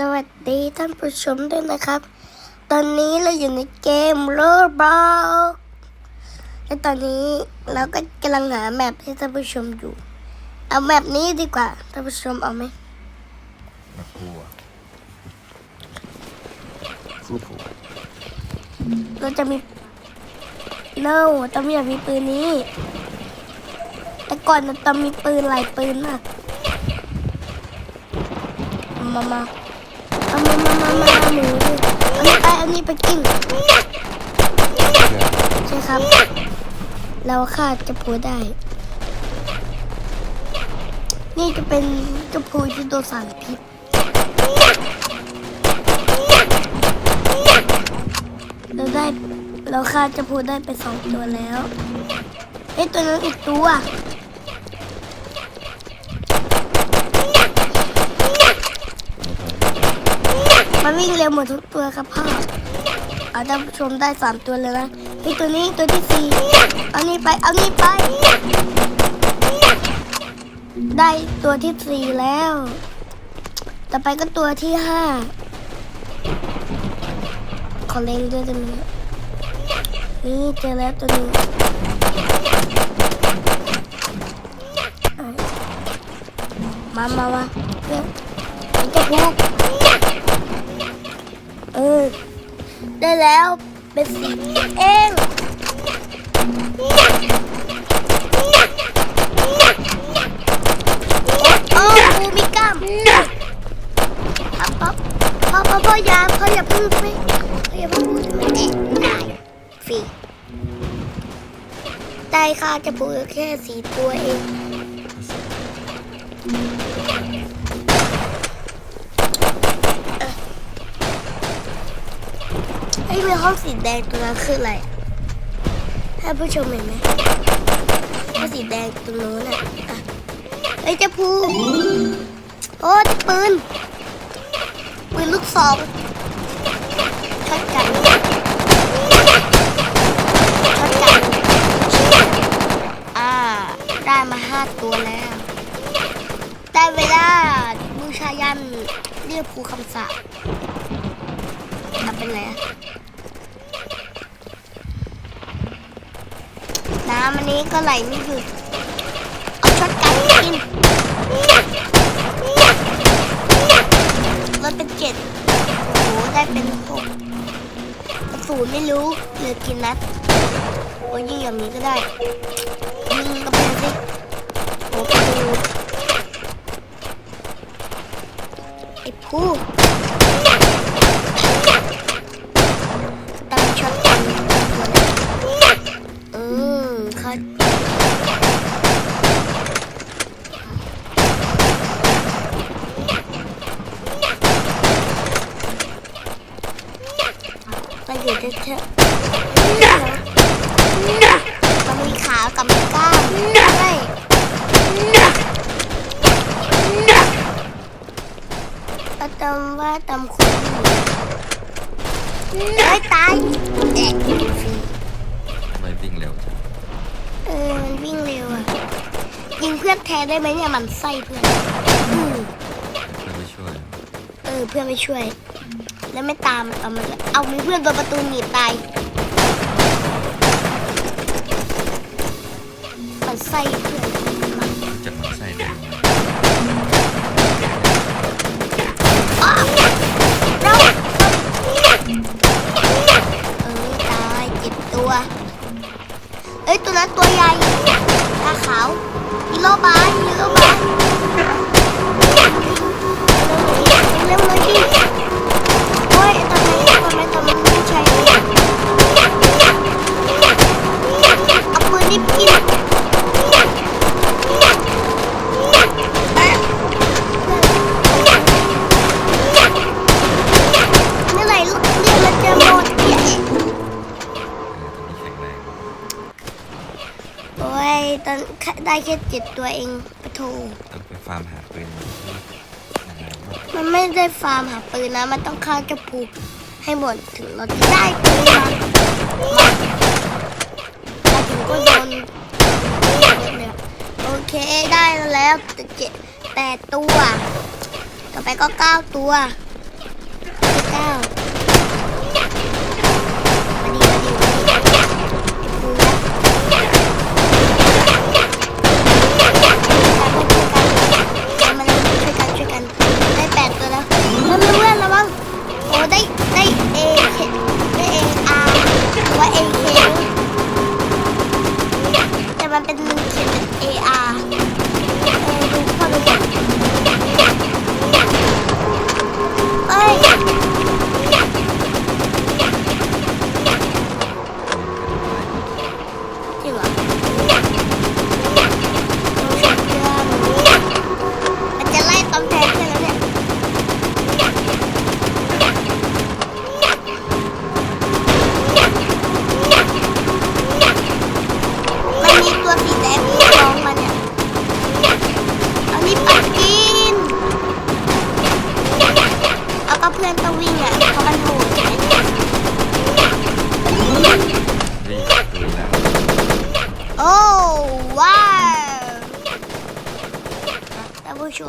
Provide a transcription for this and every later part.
สวัสดีท่านผู้ชมด้วยนะครับ ตอนนี้เราอยู่ในเกมโรบอทและตอนนี้เราก็กำลังหาแมปให้ท่านผู้ชมอยู่ เอาแมปนี้ดีกว่าท่านผู้ชมเอาไหมมะกลัวสู้ถูกเราจะมีโน่ต้องมีมีปืนนี้ แต่ก่อนเราต้องมีปืนหลายปืนมากมามา เอามามามามาหนูอันนี้ไปอันนี้ไปกินใช่ครับ เราฆ่าเจะพูได้ นี่จะเป็นเจะพูที่โดนสารพิษเราได้เราฆ่าเจะพูได้ไปสองตัวแล้วเอ้ตัวนั้นอีกตัว มันวิ่งเร็วหมดทุกตัวครับพ่อเอาท่านผู้ชมได้สามตัวเลยนะไอ้ตัวนี้ตัวที่สี่เอานี่ไปเอานี่ไป ได้ตัวที่สี่แล้ว ต่อไปก็ตัวที่ห้าขอเล็งด้วยได้ไหมเนี่ยนี่เจอแล้วตัวนี้มามามาเพื่อนมันจะพูก เออ ได้แล้วเป็นสีเองโอ้ปูมีกล้ามพ่อพ่อพ่อพ่อย่าพ่ออย่าพึ่งไปพ่ออย่าพึ่งพูดมันเอ๊ะได้ฟรีได้ค่ะจะพูดแค่สีตัวเอง ไอ้ยมีห้องสีแดงตัวนั้นคืออะไรให้ผู้ชมเห็นไหมห้องสีแดงตรงนู้นอะไอ้ยเจะพูโอ้ยปืนปืนลูกซองช็อตกันช็อตกันอ่าได้มาห้าตัวแล้ว ได้เวลาบูชายันเรียกภูคำสาปทำเป็นไรอะำอันนี้ก็ไหลไม่หยุดเอาช็อตกันกินลดเป็นเจ็ดโอ้โหได้เป็นหกสุนไม่รู้เหลือกี่นัดโอ้ยยิงอย่างนี้ก็ได้ยิงกระเพงสิโอ้ไอ้ผู้ตั้งช็อตกันเออเขาไปอยู่เถอะมันมีขากับมีกล้ามด้วย ประจำว่าตำคุณไม่ตายแอะฟรีทำไมวิ่งเร็วจังเออมันวิ่งเร็วอะยิงเพื่อนแทนได้ไหมเนี่ยมันไส้เพื่อนอืมเพื่อนไม่ช่วยเออเพื่อนไม่ช่วย แล้วไม่ตามเอามันเลยเอามีเพื่อนโดนประตูหนีบตายมันไส้เพื่อน แข็งแรงโอ้ยตอนได้แค่เจ็ดตัวเองปะโถต้องไปฟาร์มหาปืนที่ยังไงวะมันไม่ได้ฟาร์มหาปืนนะ มันต้องฆ่าเจ้าผูกให้หมดถึงเราจะได้ปืนมามามาถึงก็โดนเยอะเลยอะโอเคได้แล้วแต่เจ็ดแปดตัว ต่อไปก็เก้าตัว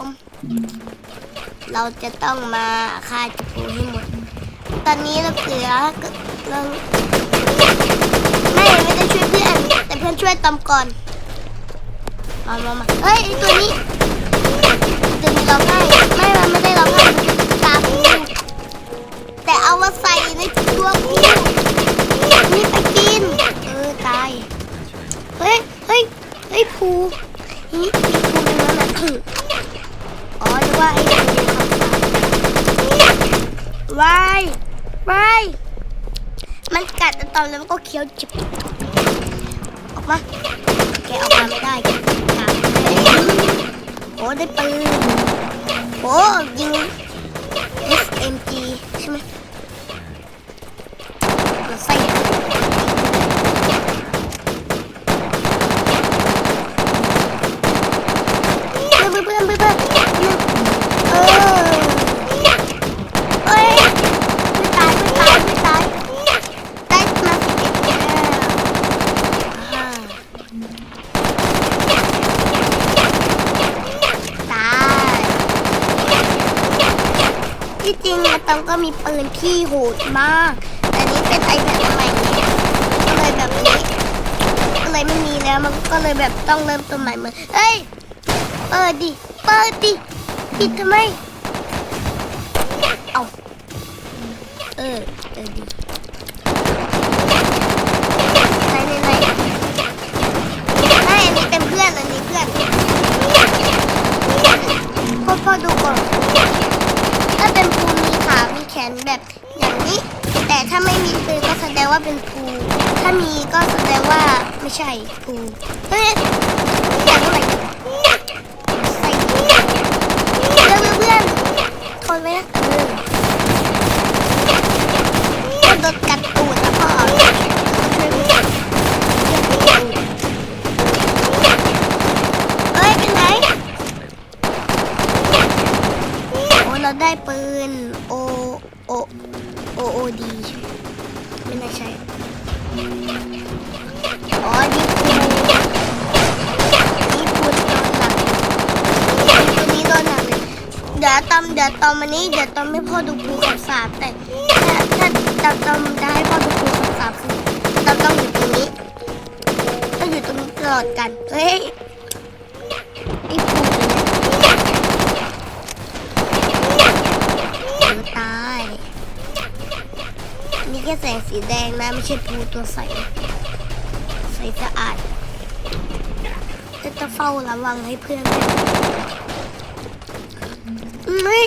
ม เราจะต้องมาฆ่าจ้าปูให้หมด ตอนนี้เราเหลือเราไม่ไม่ได้ช่วยเพื่อนแต่เพื่อนช่วยตอมก่อน มามามาเฮ้ยไอตัวนี้ตัวนี้ร้องไห้ไม่มันไม่ได้ร้องไห้มันเป็นตาปูแต่เอามาใส่ในตัวปูนี่ไปกิน เออตาย เฮ้ย เฮ้ย เฮ้ยภูนี่ภูเป็นมันอะอ๋อนึก ว่าไอ้ไวายวายมันกัดต่ตอนแล้วมันก็เคี้ยวจิบออกมาแกออกมาไม่ได้แกโอ้ได้ปืนโอ้ยิง SMG ใช่ไหมเราใส่ เพื่อนเพื่อนเพื่อนเพื่อนเออเอ้ยไม่ตายไม่ตายไม่ตายได้มาสิบเอ็ดแล้วอ่าตายที่จริงอะตอง ก็มีปืนที่โหดมาก แต่นี้เป็นไอแพดใหม่ก็เลยแบบนี้ก็เลยไม่มีแล้วมันก็เลยแบบต้องเริ่มต้นใหม่เหมือนเฮ้ย เปิดดิ เปิดดิปิดทำไม เอาเออเออดีไหนไหนไหนไม่อันนี้เป็นเพื่อน อันนี้เพื่อนพ่อพ่อดูก่อน ถ้าเป็นภูมีขา มีแขนแบบอย่างนี้ แต่ถ้าไม่มีปืนก็แสดงว่าเป็นภู ถ้ามีก็แสดงว่า ไม่ใช่ภูเฮ้ยอยากเท่าไหร่ ใส่เพื่อนเพื่อนเพื่อนทนไว้นะเออโดนกัดตูดแล้วพ่อเฮ้ยเป็นไงโอ้เราได้ปืนโอโอโอโอดีใช่ไหมไม่น่าใช่อ๋อดีปูดีปูโดนหลัก ตัวนี้โดนหนักเลยเดี๋ ยวตอมเดี๋ยวตอมอันนี้เดี๋ยวตอมไม่พ่อดูภูคำสาบแต่ถ้าถ้าตอมตอมจะให้พ่อดูภูคำสาบคือตอมต้องอยู่ตรงนี้ต้องอยู่ตรงนี้ตลอดกันเฮ้ยไอ้ภูตายนี่แค่แสงสีแดงนะไม่ใช่ภูตัวใสใสสะอาดจะต้องเฝ้าระวังให้เพื่อนด้ว ยไม่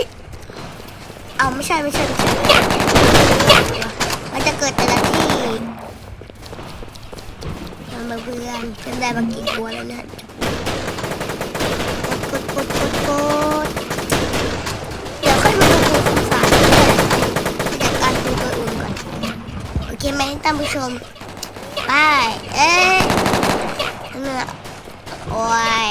เอาไม่ใช่ไม่ใช่ไม่ใช่มันจะเกิดแต่ละที่มันมาเพื่อนเพื่อนได้มากี่ตัวแล้วเนี่ยกดกดกดกดเดี๋ยวค่อยมาดูตัวสงสารจัดการดูตัวอื่นก่อนโอเคไหมท่านผู้ชมไปเอ๊ะนั่นน่ะโอ้ย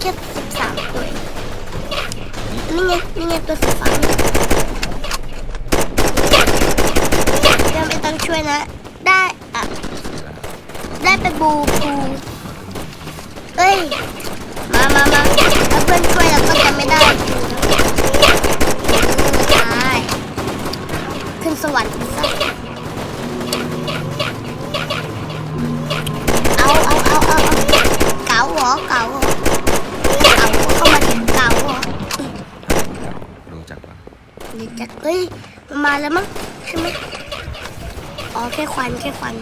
แค่สิบสามตัวเงนี่ไงนี่ไงตัวสีฟ้านี่ยังไม่ต้องช่วยนะ ได้อะได้ไปบูปูเอ้ย มามามาถ้าเพื่อนช่วยเราก็จะไม่ได้ปูนะได้ขึ้นสวรรค์ซะ มันมาแล้วมั้งใช่ไหมอ๋อแค่ควันแค่ควัน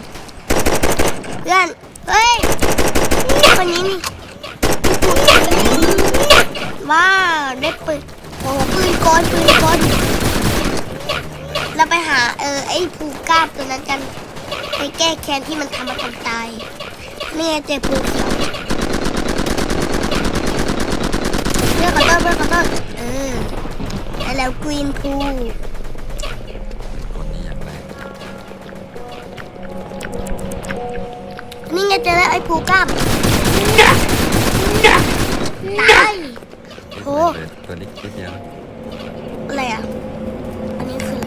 เพื่อนเฮ้ยคนนี้นี่ว้าได้ปืนโอ้ปืนกลปืนกลเราไปหาเออไอ้ผูกล้ามตัวนั้นกันไปแก้แค้นที่มันทำมาคนตายนี่ไงเจอผูเขียวเพื่อนขอโทษเพื่อนขอโทษเออแล้วกรีนพู นี่ไงเจอแล้วไอ้ผูกล้ามตายโอ้เอ้ยตัวเล็กนิดเดียวอะไรอะ อันนี้คือ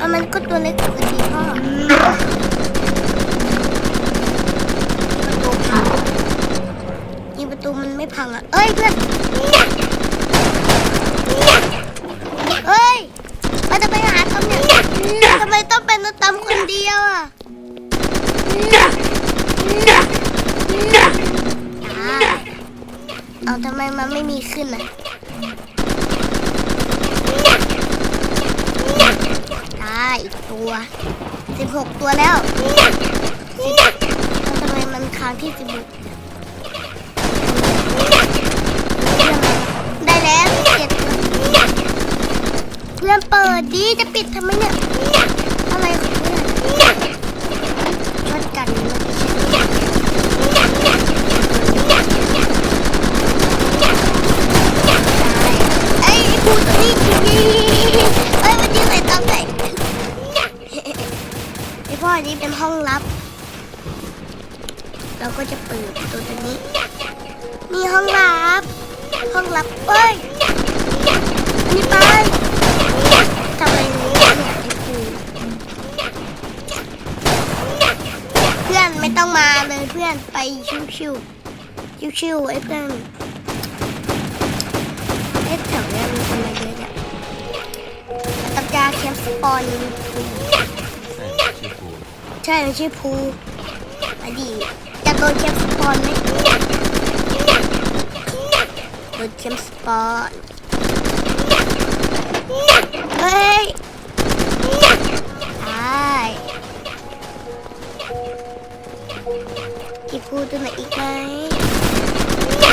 อะไรอะมันก็ตัวเล็กปกติพ่อประตูพังยิงประตูมันไม่พังอะ เอ้ยเพื่อนเฮ้ยเราจะไปหาตำเนี่ยทำไมต้องเป็นตำคนเดียวอะอ่าเอาทำไมมันไม่มีขึ้นอะได้อีกตัวสิบหกตัวแล้วทำไมมันค้างที่สิบหกได้แล้วเจ็ดเพื่อนเปิดดีจะปิดทำไมเนี่ย อะไรของเพื่อนช็อตกันมันไม่ใช่ไอ้พูดตัวนี้เอ้ยมันยืนใส่ตำแหน่งไอ้พ่ออั นนี้เป็นห้องลับ เราก็จะเปิดประตัวตัวนี้มีห้องลับ ห้องลับเอ้ยอันนี้ไปทำอะไรนี่ยเนี่ยไอ้ครูเพื่อนไม่ต้องมาเลยเพื่อนไปชิวๆชิวๆไอ้เพื่อนเอ๊ะแถวเนี้ยมีคนมาเยอะเนี่ยตับยาเค็มสปอนใช่ชื่อครู ใช่มันชื่อภูอดีจะโดนเค็มสปอนไหมโดนเค็มสปอนเฮ้ยได้ที่พูดตัวไหนอีกไหม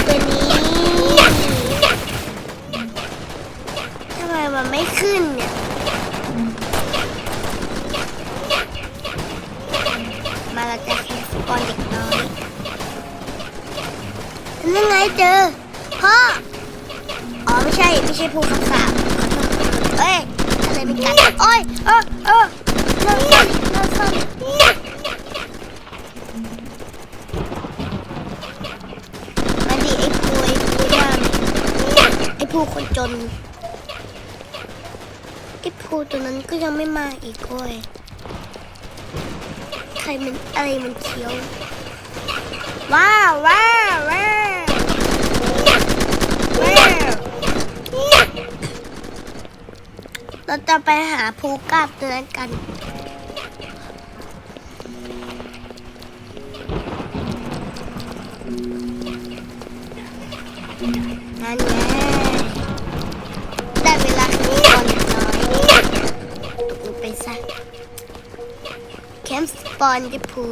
ตัวนี้ทำไมมันไม่ขึ้นเนี่ย นั่เจอ พ่อ อ๋อไม่ใช่ไม่ใช่ภูคำสาบเอ้ยอะไรไม่กัดโอ้ยเออเออเลิกสั้นเลิกสั้นมาดิไอ้ภูไอ้ภูย่านไอ้ภูคนจนไอ้ภูตัวนั้นก็ยังไม่มาอีกเว้ยใครมันอะไรมันเคี้ยวว้าวว้าวว้าวว้าว เราจะไปหาภูกาบตัวนั้นกัน นั่นไงได้เวลาขึ้นก่อนน้อยตกไปซะแคมป์สปอนจะพู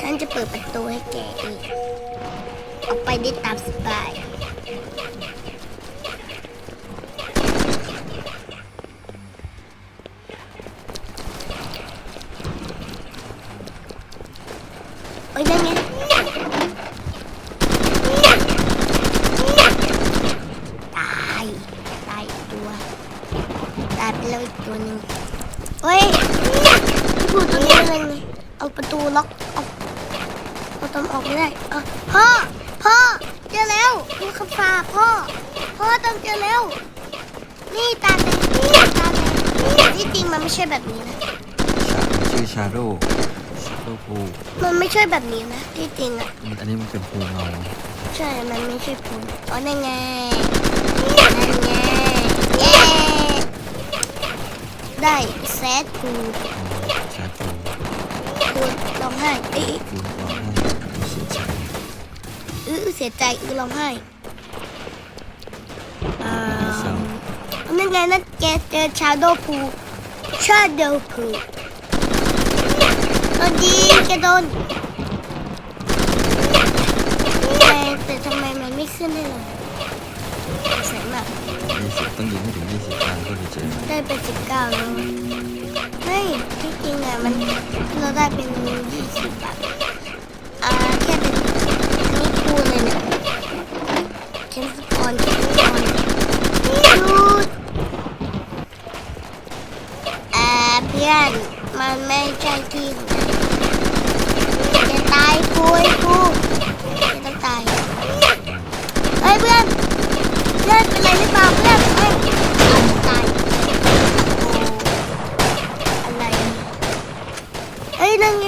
ฉันจะเปิดประตูให้แกเองออกไปได้ตามสบาย น อ้ยนั่นไงตายตายอีกตัวตายไปแล้วอีกตัวหนึ่งเฮ้ยที่พูดตรงนี้เป็นไงเอาประตูล็อกเอาเอาตอมออกไม่ได้เอาพ่อ พ่อ เจอแล้วดูคำสาปพ่อ พ่อต้องเจอแล้ว นี่ตาเป็นตาเป็นที่จริงมันไม่ใช่แบบนี้นะชาชื่อชาโดชาโดพูมันไม่ใช่แบบนี้นะ ที่จริงอะอันนี้มันเป็นภูเงาใช่ มันไม่ใช่พูอ๋อนั่นไงนั่นไงเย้ได้แซดพูอ๋อชาโดพูร้องไห้เอ้ยดู อื้อเสียใจอื้อร้องไห้อ่านั่นไงนั่นแกเจอชาโดพูชาโดพูโดนยิงแกโดนแต่แต่ทำไมมันไม่ขึ้นให้เราสวยมากยี่สิบต้องยิงให้ถึงยี่สิบครั้งก็จะเจอได้เป็นสิบเก้าแล้วเฮ้ยที่จริงอะมันเราได้เป็นยี่สิบอะอ่าแค่เป็นนี่คูณเลยเนี่ยเคนสป อนเคนสปอนยูดอ่าเพื่อน มันไม่ใช่ที่ยันจะตายคูไอ้คูจะต้องตายเฮ้ยเพื่อนเพื่อนเป็นไรหรือเปล่าเพื่อนเฮ้ยตายอะไรเอ้ยนั่นไง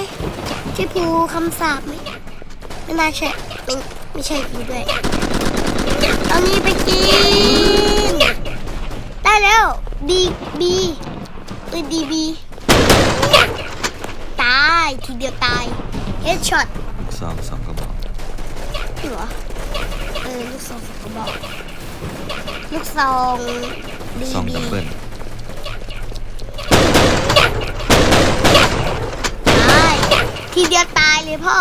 ใช่ภูคำสาปไหมไม่น่าใช่ไม่ไม่ใช่ภูด้วย เอานี้ไปกิน ได้แล้วดีบีเอ้ยดีบีตายทีเดียวตายเฮดช็อตลูกซองสองกระบอกเหรอเออลูกซองสองกระบอกลูกซองดีซองบีดับเบิลตายทีเดียวตายเลยพ่อ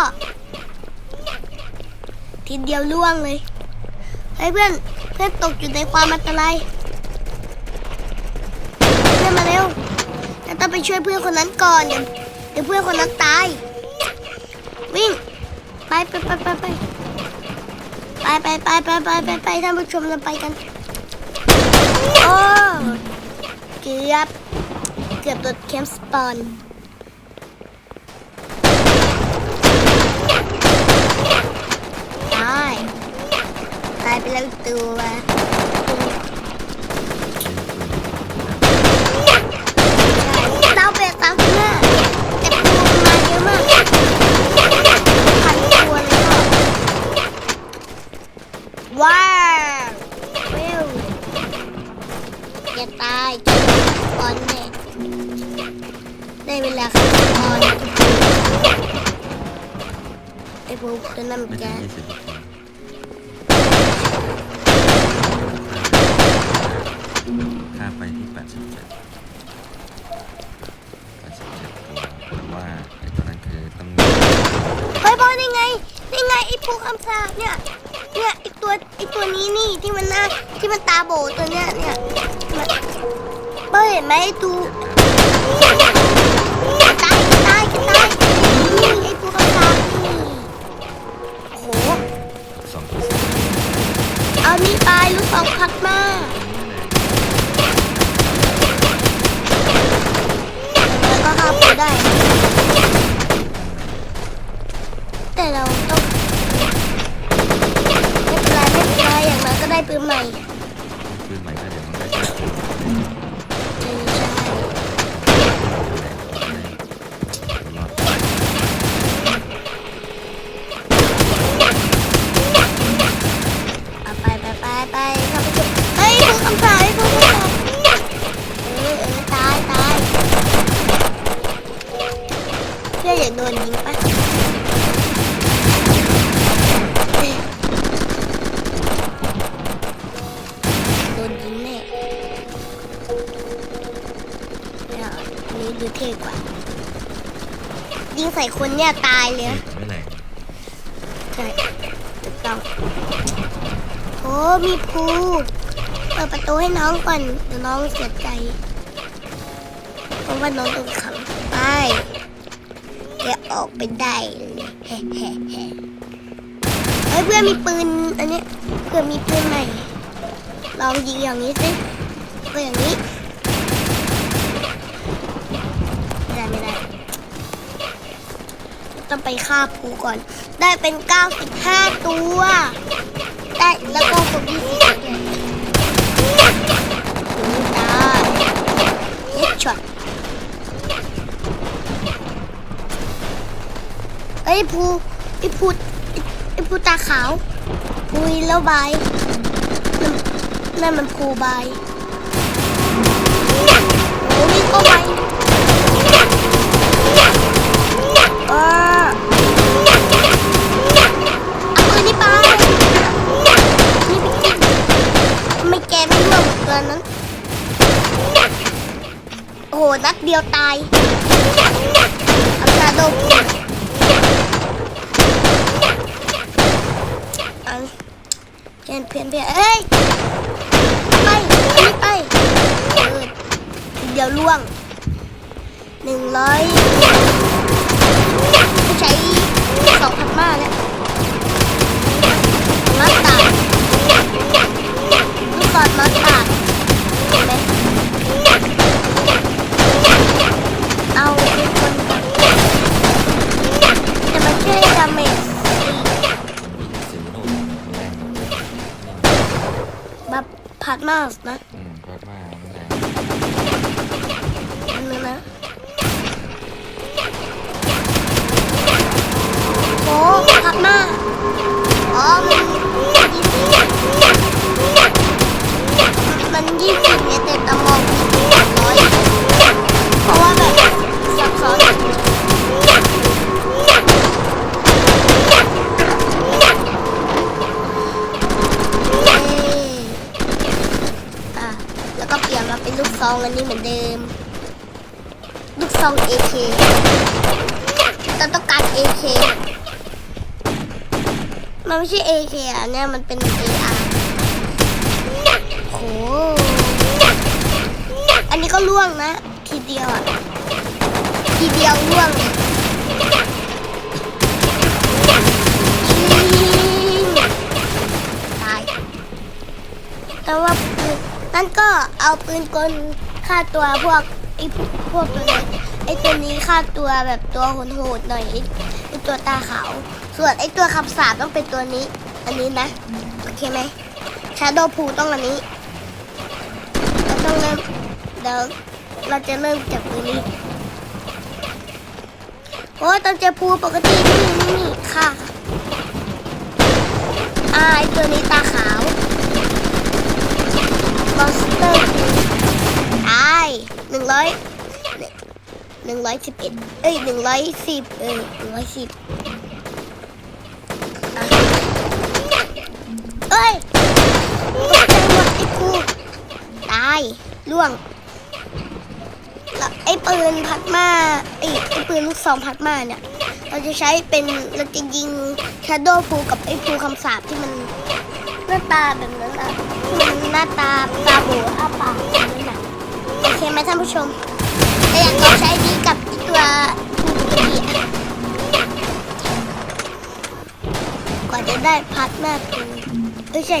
ทีเดียวล่วงเลย เฮ้เพื่อนเพื่อนตกอยู่ในความอันตรายเพื่อนมาเร็วเราต้องไปช่วยเพื่อนคนนั้นก่อนเดี๋ยวเพื่อนคนนั้นตาย วิ่งไปไปไปไปไปไปไปไปไปไปไปไปท่านผู้ชมเราไปกันโอ้เกือบเกือบโดดแคมป์สปอน ตายตาย ไปแล้วอีกตัว ดูเท่กว่ายิงใส่คนเนี่ยตายเลยไม่แรงใช่ถูกต้องโอ้มีภูเปิดประตูให้น้องก่อนเดี๋ยวน้องเสียใจเพราะว่าน้องโดนขังไปแกออกไปได้เลยแฮ่แฮ่แฮ่เฮ้ยเพื่อนมีปืนอันนี้เพื่อนมีปืนใหม่ลองยิงอย่างนี้สิเพื่ออย่างนี้ไม่ได้ไม่ได้ ต้องไปฆ่าปูก่อน ได้เป็น 95 ตัว ได้แล้วก็คนที่สี่ได้เฮดช็อตเอ้ยภูไอ้ภูไอ้ภูตาขาวปุยแล้วใบนั่นมันภูใบโอ้วิ่งเข้ ออเอาปืนนี่ไปนี่ไปไม่แกไม่ร่วงเหมือนนั้นโอ้โหนัดเดียวตายเอัคาดกุอันเพียนเพียนเพียนเอ้ยไปไปเดี๋ยวล่วงหนึ่งร้อย สองพันมาแล้วมัสตาร์ดลูกบอลมัสตาร์ดเห็นไหมเอาเป็นคนแบบจะมาช่วยดาเมจสีนุ่มแรงกว่าแบพัดมาสนะอืมก็ม ซอง AK เราต้องการ AK มันไม่ใช่ AK อะเนี่ยมันเป็น AR โอ้อันนี้ก็ล่วงนะ ทีเดียวอะ ทีเดียวล่วงตาย แต่ว่าปืนนั่นก็เอาปืนกลฆ่าตัวพวกไอ้พวกพวกตัวนี้ ไอตัวนี้ฆ่าตัวแบบตัวโหดๆหน่อยไอตัวตาขาว ส่วนไอตัวคำสาปต้องเป็นตัวนี้ อันนี้นะ โอเคไหมชาโดพูต้องอันนี้เราต้องเริ่มเดี๋ยวเราจะเริ่มจากปืนนี้โอ้ยตอนเจอพูปกตินี่นี่ค่ะอ่าไอตัวนี้ตาขาวมอนสเตอร์ตายหนึ่งร้อย หนึ่งร้อยสิบเอ็ดเอ้ยหนึ่งร้อยสิบเออหนึ่งร้อยสิบเอ้ยตกใจหมดไอ้กูตายล่วงแล้วไอ้ปืนพัดมาไอ้ไอ้ปืนลูกซองพัดมาเนี่ย เราจะใช้เป็นเราจะยิงชาโดฟูกับไอ้ฟูคำสาปที่มันหน้าตาแบบนั้นอะที่มันหน้าตาตาโบอ้าปากนั้นอะโอเคไหมท่านผู้ชม แต่อยากลองใช้ดีกับตัวทูบีอะกว่าจะได้พัดมากคือไม่ใช่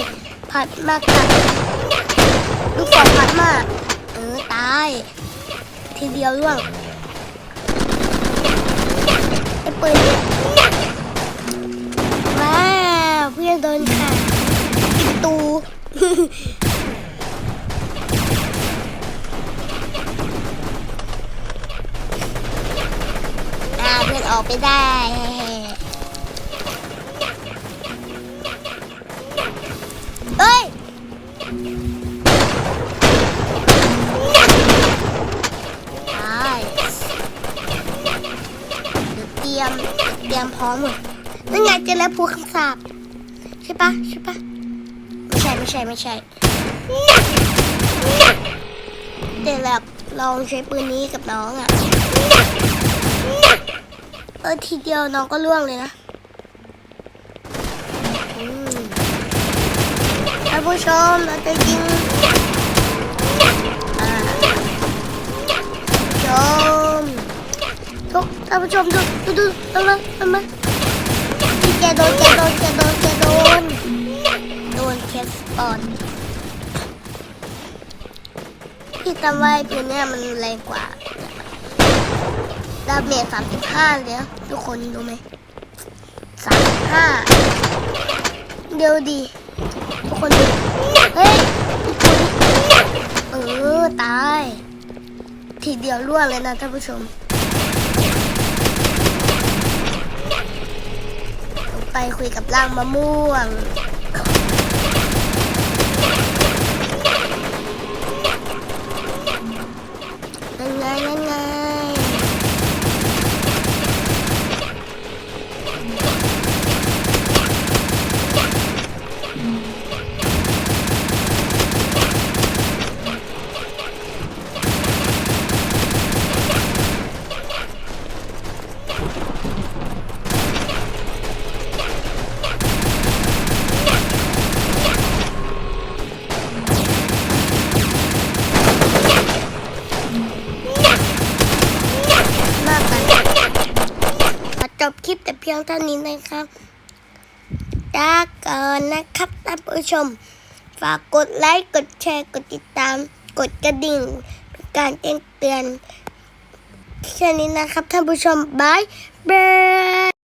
พัดมากกับลูกศรพัดมาก เออตาย ทีเดียวร่วงไอ้ปืนว้าวเพื่อนโดนค่ะตู อนออกไปได้เฮ้ยได้เตรียมเตรียมพร้อมหมดนั่นไงเจอแล้วภูคำสาบใช่ปะใช่ปะไม่ใช่ไม่ใช่ไม่ใช่เดี๋ยวแบบลองใช้ปืนนี้กับน้องอะ เออทีเดียวน้องก็ล่วงเลยนะท่านผู้ชมเราจะยิงชมทุกท่านผู้ชมดูดูดูเอามาเอามาแกโดนแกโดนแกโดนแกโดนโดนเคสปอนพี่จำไว้ปืนเนี่ยมันแรงกว่า ดาเมจสามสิบห้าเลยนะทุกคนรู้ไหมสามสิบห้าเดี๋ยวดี ทุกคนดูเฮ้ยเออ ตาย ทีเดียวร่วงเลยนะท่านผู้ชมไปคุยกับร่างมะม่วงยังไงยังไง เท่านี้นะครับลาก่อนนะครับท่านผู้ชม ฝากกดไลค์ กดแชร์ กดติดตาม กดกระดิ่งเป็นการแจ้งเตือนแค่นี้นะครับท่านผู้ชมบายบาย